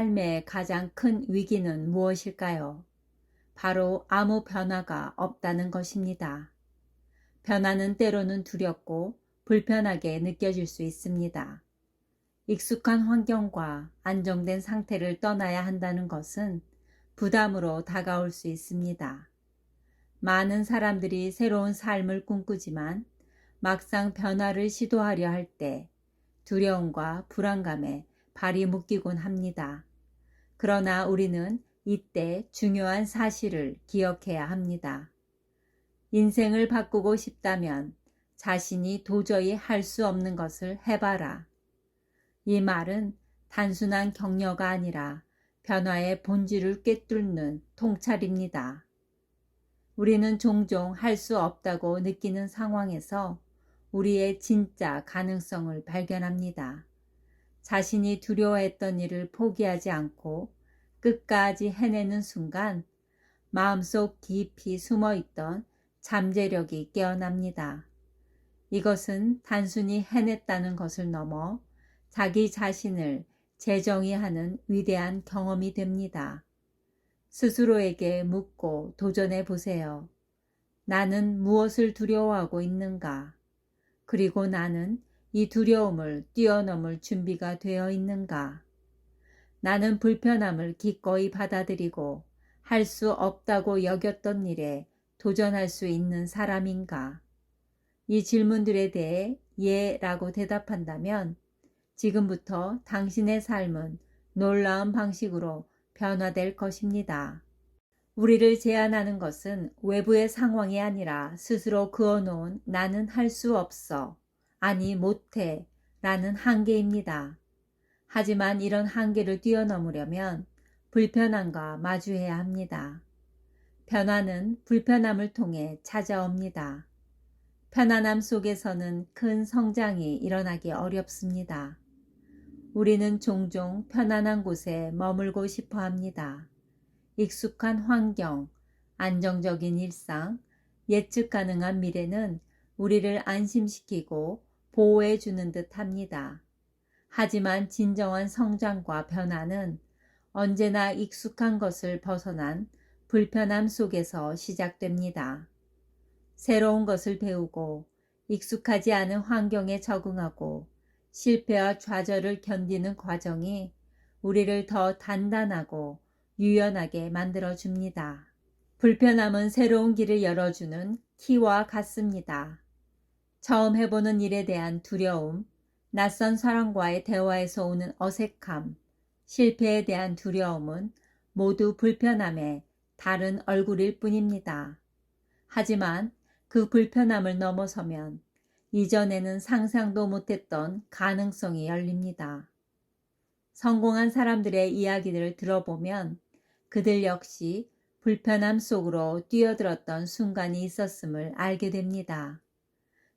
삶의 가장 큰 위기는 무엇일까요? 바로 아무 변화가 없다는 것입니다. 변화는 때로는 두렵고 불편하게 느껴질 수 있습니다. 익숙한 환경과 안정된 상태를 떠나야 한다는 것은 부담으로 다가올 수 있습니다. 많은 사람들이 새로운 삶을 꿈꾸지만 막상 변화를 시도하려 할 때 두려움과 불안감에 발이 묶이곤 합니다. 그러나 우리는 이때 중요한 사실을 기억해야 합니다. 인생을 바꾸고 싶다면 자신이 도저히 할 수 없는 것을 해봐라. 이 말은 단순한 격려가 아니라 변화의 본질을 꿰뚫는 통찰입니다. 우리는 종종 할 수 없다고 느끼는 상황에서 우리의 진짜 가능성을 발견합니다. 자신이 두려워했던 일을 포기하지 않고 끝까지 해내는 순간 마음속 깊이 숨어 있던 잠재력이 깨어납니다. 이것은 단순히 해냈다는 것을 넘어 자기 자신을 재정의하는 위대한 경험이 됩니다. 스스로에게 묻고 도전해 보세요. 나는 무엇을 두려워하고 있는가? 그리고 나는 이 두려움을 뛰어넘을 준비가 되어 있는가? 나는 불편함을 기꺼이 받아들이고 할 수 없다고 여겼던 일에 도전할 수 있는 사람인가? 이 질문들에 대해 예 라고 대답한다면 지금부터 당신의 삶은 놀라운 방식으로 변화될 것입니다. 우리를 제한하는 것은 외부의 상황이 아니라 스스로 그어놓은 나는 할 수 없어, 아니 못해 라는 한계입니다. 하지만 이런 한계를 뛰어넘으려면 불편함과 마주해야 합니다. 변화는 불편함을 통해 찾아옵니다. 편안함 속에서는 큰 성장이 일어나기 어렵습니다. 우리는 종종 편안한 곳에 머물고 싶어 합니다. 익숙한 환경, 안정적인 일상, 예측 가능한 미래는 우리를 안심시키고 보호해 주는 듯 합니다. 하지만 진정한 성장과 변화는 언제나 익숙한 것을 벗어난 불편함 속에서 시작됩니다. 새로운 것을 배우고 익숙하지 않은 환경에 적응하고 실패와 좌절을 견디는 과정이 우리를 더 단단하고 유연하게 만들어 줍니다. 불편함은 새로운 길을 열어주는 키와 같습니다. 처음 해보는 일에 대한 두려움, 낯선 사람과의 대화에서 오는 어색함, 실패에 대한 두려움은 모두 불편함의 다른 얼굴일 뿐입니다. 하지만 그 불편함을 넘어서면 이전에는 상상도 못했던 가능성이 열립니다. 성공한 사람들의 이야기들을 들어보면 그들 역시 불편함 속으로 뛰어들었던 순간이 있었음을 알게 됩니다.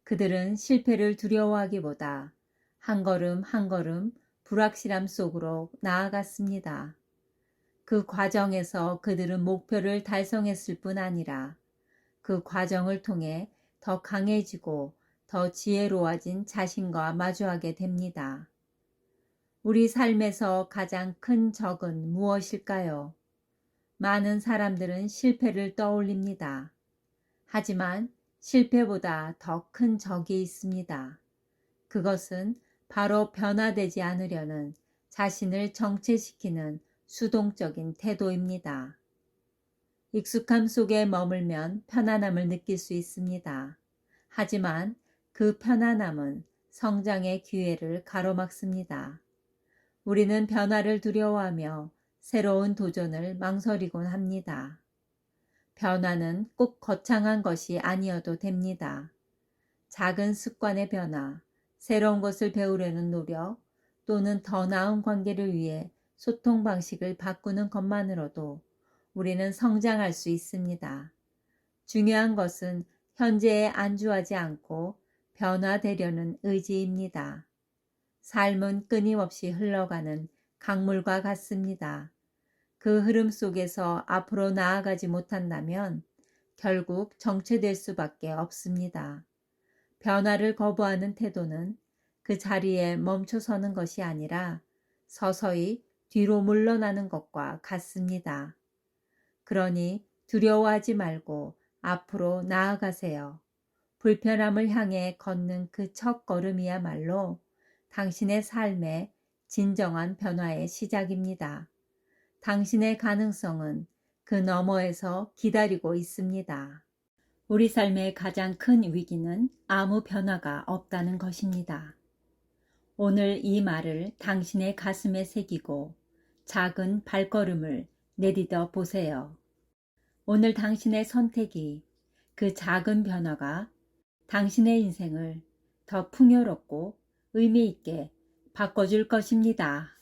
그들은 실패를 두려워하기보다 한 걸음 한 걸음 불확실함 속으로 나아갔습니다. 그 과정에서 그들은 목표를 달성했을 뿐 아니라 그 과정을 통해 더 강해지고 더 지혜로워진 자신과 마주하게 됩니다. 우리 삶에서 가장 큰 적은 무엇일까요? 많은 사람들은 실패를 떠올립니다. 하지만 실패보다 더 큰 적이 있습니다. 그것은 바로 변화되지 않으려는 자신을 정체시키는 수동적인 태도입니다. 익숙함 속에 머물면 편안함을 느낄 수 있습니다. 하지만 그 편안함은 성장의 기회를 가로막습니다. 우리는 변화를 두려워하며 새로운 도전을 망설이곤 합니다. 변화는 꼭 거창한 것이 아니어도 됩니다. 작은 습관의 변화, 새로운 것을 배우려는 노력 또는 더 나은 관계를 위해 소통 방식을 바꾸는 것만으로도 우리는 성장할 수 있습니다. 중요한 것은 현재에 안주하지 않고 변화되려는 의지입니다. 삶은 끊임없이 흘러가는 강물과 같습니다. 그 흐름 속에서 앞으로 나아가지 못한다면 결국 정체될 수밖에 없습니다. 변화를 거부하는 태도는 그 자리에 멈춰 서는 것이 아니라 서서히 뒤로 물러나는 것과 같습니다. 그러니 두려워하지 말고 앞으로 나아가세요. 불편함을 향해 걷는 그 첫 걸음이야말로 당신의 삶의 진정한 변화의 시작입니다. 당신의 가능성은 그 너머에서 기다리고 있습니다. 우리 삶의 가장 큰 위기는 아무 변화가 없다는 것입니다. 오늘 이 말을 당신의 가슴에 새기고 작은 발걸음을 내딛어 보세요. 오늘 당신의 선택이 그 작은 변화가 당신의 인생을 더 풍요롭고 의미 있게 바꿔줄 것입니다.